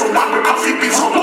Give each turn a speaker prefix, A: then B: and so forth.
A: ส่งดังกับ
B: สิบปีสอ